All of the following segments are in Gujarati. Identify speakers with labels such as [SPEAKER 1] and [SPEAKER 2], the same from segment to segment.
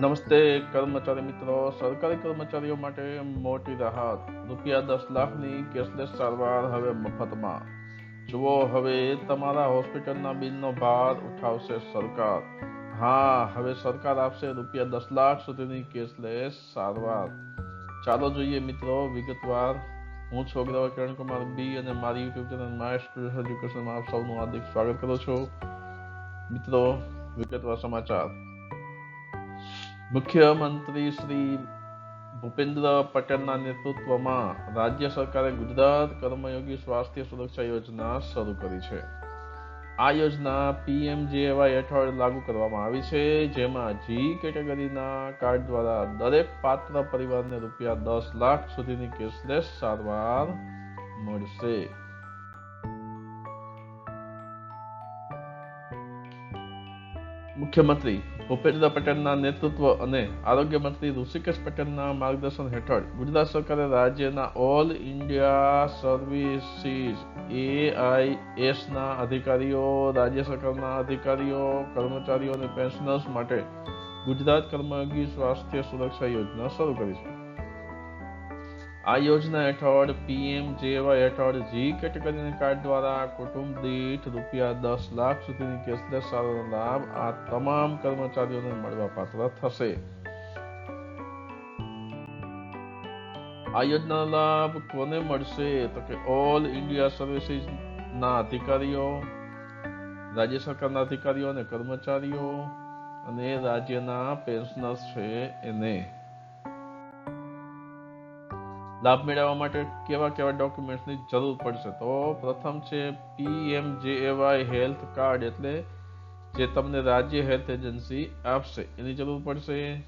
[SPEAKER 1] નમસ્તે, કર્મચારી મિત્રો. સરકારી કર્મચારીઓ માટે મોટી રાહત. રૂપિયા દસ લાખની કેશલેસ સારવાર હવે મફતમાં. જુઓ, હવે તમારા હોસ્પિટલના બિલનો ભાર ઉઠાવશે સરકાર. હા, હવે સરકાર આપશે રૂપિયા દસ લાખ સુધીની કેશલેસ સારવાર. ચાલો જોઈએ મિત્રો, વિગતવાર. હું છું અગ્રવાલ કિરણ કુમાર બી અને મારી યુટ્યુબ ચેનલ માય સ્ટુડન્ટ એજ્યુકેશનમાં આપ સૌનું હાર્દિક સ્વાગત કરું છું. મિત્રો, વિગતવાર સમાચાર. મુખ્યમંત્રી શ્રી ભૂપેન્દ્ર પટેલના નેતૃત્વમાં રાજ્ય સરકારે ગુજરાત કર્મયોગી સ્વાસ્થ્ય સુરક્ષા યોજના શરૂ કરી છે. આ યોજના પીએમજેવાય હેઠળ લાગુ કરવામાં આવી છે, જેમાં જી કેટેગરીના કાર્ડ દ્વારા દરેક પાત્ર પરિવારને રૂપિયા દસ લાખ સુધીની કેશલેસ સારવાર મળશે. મુખ્યમંત્રી ભૂપેન્દ્ર પટેલના નેતૃત્વ અને આરોગ્ય મંત્રી ઋષિકેશ પટેલના માર્ગદર્શન હેઠળ ગુજરાત સરકારે રાજ્યના ઓલ ઇન્ડિયા સર્વિસીસ એઆઈએસના અધિકારીઓ, રાજ્ય સરકારના અધિકારીઓ, કર્મચારીઓ અને પેન્શનર્સ માટે ગુજરાત કર્મયોગી સ્વાસ્થ્ય સુરક્ષા યોજના શરૂ કરી છે. આ યોજના હેઠળ પીએમ જેવાય હેઠળ જી કેટેગરીના કાર્ડ દ્વારા કુટુંબ દીઠ રૂપિયા દસ લાખ સુધીની કેશલેસ સારવારનો લાભ આ તમામ કર્મચારીઓને મળવા પાત્ર થશે. આ યોજનાનો લાભ કોને મળશે? તો કે ઓલ ઇન્ડિયા સર્વિસીસ ના અધિકારીઓ, રાજ્ય સરકારના અધિકારીઓ અને કર્મચારીઓ અને રાજ્યના પેન્શનર્સ છે એને. લાભ મેળવવા માટે કેવા કેવા ડોક્યુમેન્ટ્સની જરૂર પડશે? તો પ્રથમ છે પીએમ જેએવાય હેલ્થ કાર્ડ એટલે જે તમને રાજ્ય હેલ્થ એજન્સી આપશે, એની જરૂર પડશે.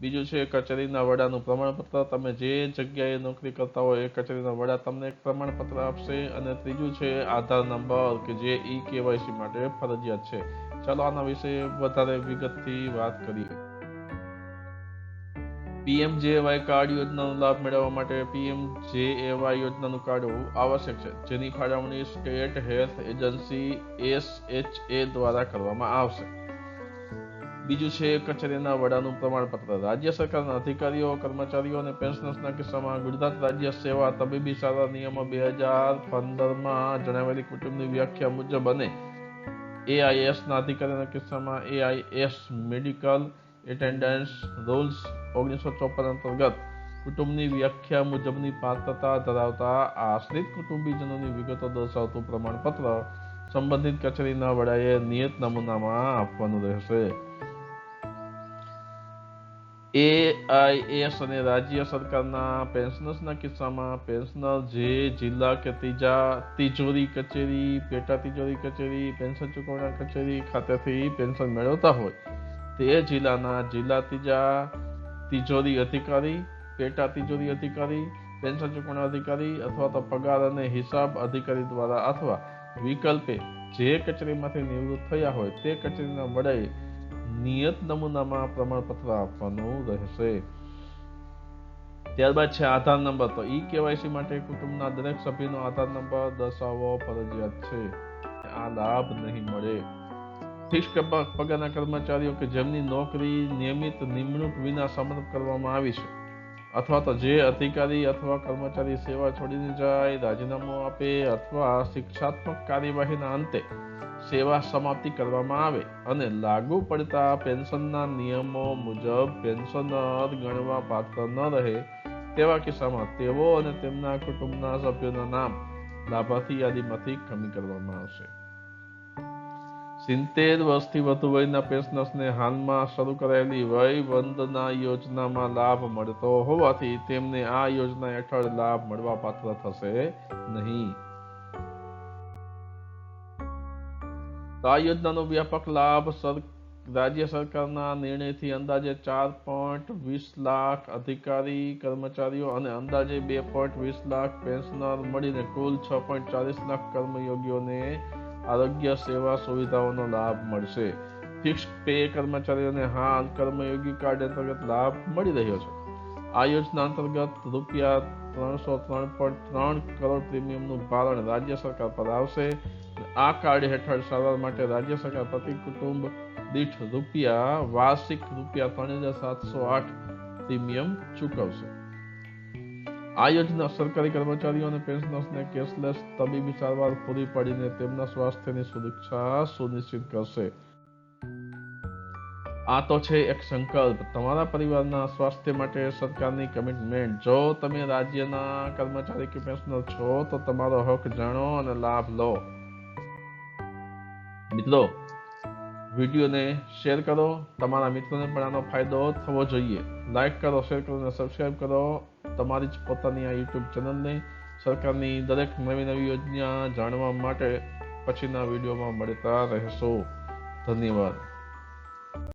[SPEAKER 1] બીજું છે કચેરીના વડાનું પ્રમાણપત્ર. તમે જે જગ્યાએ નોકરી કરતા હોય એ કચેરીના વડા તમને એક પ્રમાણપત્ર આપશે. અને ત્રીજું છે આધાર નંબર, કે જે ઈ કેવાયસી માટે ફરજિયાત છે. ચાલો આના વિશે વધારે વિગતથી વાત કરીએ. પીએમજેવાય કાર્ડ યોજનાનો લાભ મેળવવા માટે પીએમજેએવાય યોજનાનું કાર્ડ આવશ્યક છે, જેની ફાળવણી સ્ટેટ હેલ્થ એજન્સી એસએચએ દ્વારા કરવામાં આવશે. બીજું છે, કચેરીના વડાનું પ્રમાણપત્ર. રાજ્ય સરકારના અધિકારીઓ, કર્મચારીઓ અને પેન્શનર્સના કિસ્સામાં ગુજરાત રાજ્ય સેવા તબીબી સારા નિયમો બે હજાર પંદરમાં જણાવેલી કુટુંબની વ્યાખ્યા મુજબ અને એઆઈએસના અધિકારીના કિસ્સામાં એઆઈએસ મેડિકલ એટેન્ડન્સ રૂલ્સ ઓગણીસો ચોપન અંતર્ગત કુટુંબની વ્યાખ્યા મુજબની પાત્રતા ધરાવતા આશ્રિત કુટુંબીજનોની વિગતો દર્શાવતું પ્રમાણપત્ર સંબંધિત કચેરીના વડાએ નિયત નમૂનામાં આપવાનું રહેશે. એઆઈએસ અને રાજ્ય સરકારના પેન્શનર્સના કિસ્સામાં પેન્શનર જે જિલ્લા કે ત્રીજા તિજોરી કચેરી, પેટા તિજોરી કચેરી, પેન્શન ચૂકવણા કચેરી ખાતેથી પેન્શન મેળવતા હોય. તે જિલ્લાના જિલ્લા ત્રીજા તિજોરી અધિકારી, પેટા તિજોરી અધિકારી, પેન્શન ચૂકવણી અધિકારી અથવા તો પગાર અને હિસાબ અધિકારી દ્વારા અથવા વિકલ્પે જે કચેરીમાંથી નિવૃત્ત થયા હોય તે કચેરીના વડાએ નિયત નમૂનામાં પ્રમાણપત્ર આપવાનું રહેશે. ત્યારબાદ છે આધાર નંબર. તો ઈ કેવાયસી માટે કુટુંબના દરેક સભ્યનો આધાર નંબર દર્શાવવો ફરજિયાત છે. આ લાભ નહીં મળે. ફિક્સ પગારના કર્મચારીઓ કે જેમની નોકરી નિયમિત નિમણૂક વિના સમર્પ કરવામાં આવી છે, અથવા તો જે અધિકારી અથવા કર્મચારી સેવા છોડીને જાય, રાજીનામું આપે અથવા શિક્ષાત્મક કાર્યવાહીના અંતે સેવા સમાપ્તિ કરવામાં આવે અને લાગુ પડતા પેન્શનના નિયમો મુજબ પેન્શનર ગણવા પાત્ર ન રહે તેવા કિસ્સામાં તેઓ અને તેમના કુટુંબના સભ્યોના નામ લાભાર્થી યાદીમાંથી કમી કરવામાં આવશે. સિત્તેર વર્ષથી વધુ વયના પેન્શનર્સને હાલમાં શરૂ કરાયેલી વય વંદના યોજનામાં લાભ મળતો હોવાથી તેમને આ યોજના હેઠળ લાભ મળવા પાત્ર થશે નહીં. આ યોજનાનો વ્યાપક લાભ રાજ્ય સરકારના નિર્ણયથી અંદાજે ચાર પોઈન્ટ વીસ લાખ અધિકારી, કર્મચારીઓ અને અંદાજે બે પોઈન્ટ વીસ લાખ પેન્શનર મળીને કુલ છ પોઈન્ટ ચાલીસ લાખ કર્મયોગીઓને આરોગ્ય સેવા સુવિધાઓનો લાભ મળશે. ફિક્સ પે કર્મચારીઓને હાલ કર્મયોગી કાર્ડ અંતર્ગત લાભ મળી રહ્યો છે. આ યોજના અંતર્ગત રૂપિયા ત્રણસો ત્રણ પોઈન્ટ ત્રણ કરોડ પ્રીમિયમનું ભારણ રાજ્ય સરકાર પર આવશે. આ કાર્ડ હેઠળ સારવાર માટે રાજ્ય સરકાર પ્રતિ કુટુંબ દીઠ રૂપિયા વાર્ષિક રૂપિયા ત્રણ હજાર સાતસો આઠ પ્રીમિયમ ચૂકવશે. આ યોજના સરકારી કર્મચારીઓ અને પેન્શનર્સને કેશલેસ તબીબી સારવાર પૂરી પાડીને તેમના સ્વાસ્થ્યની સુરક્ષા સુનિશ્ચિત કરશે. આ તો છે એક સંકલ્પ. તમારા પરિવારના સ્વાસ્થ્ય માટે સરકારની કમિટમેન્ટ જો તમે રાજ્યના કર્મચારી કે પેન્શનર છો, તો તમારો હક જાણો અને લાભ લો. મિત્રો, વિડીયોને શેર કરો. તમારા મિત્રોને પણ આનો ફાયદો થવો જોઈએ. લાઇક કરો શેર કરો અને સબસ્ક્રાઇબ કરો. તમારી જ પોતાની આ યુટ્યુબ ચેનલને સરકારની દરેક નવી નવી યોજના જાણવા માટે પછીના વિડીયોમાં મળતા રહેશો. ધન્યવાદ.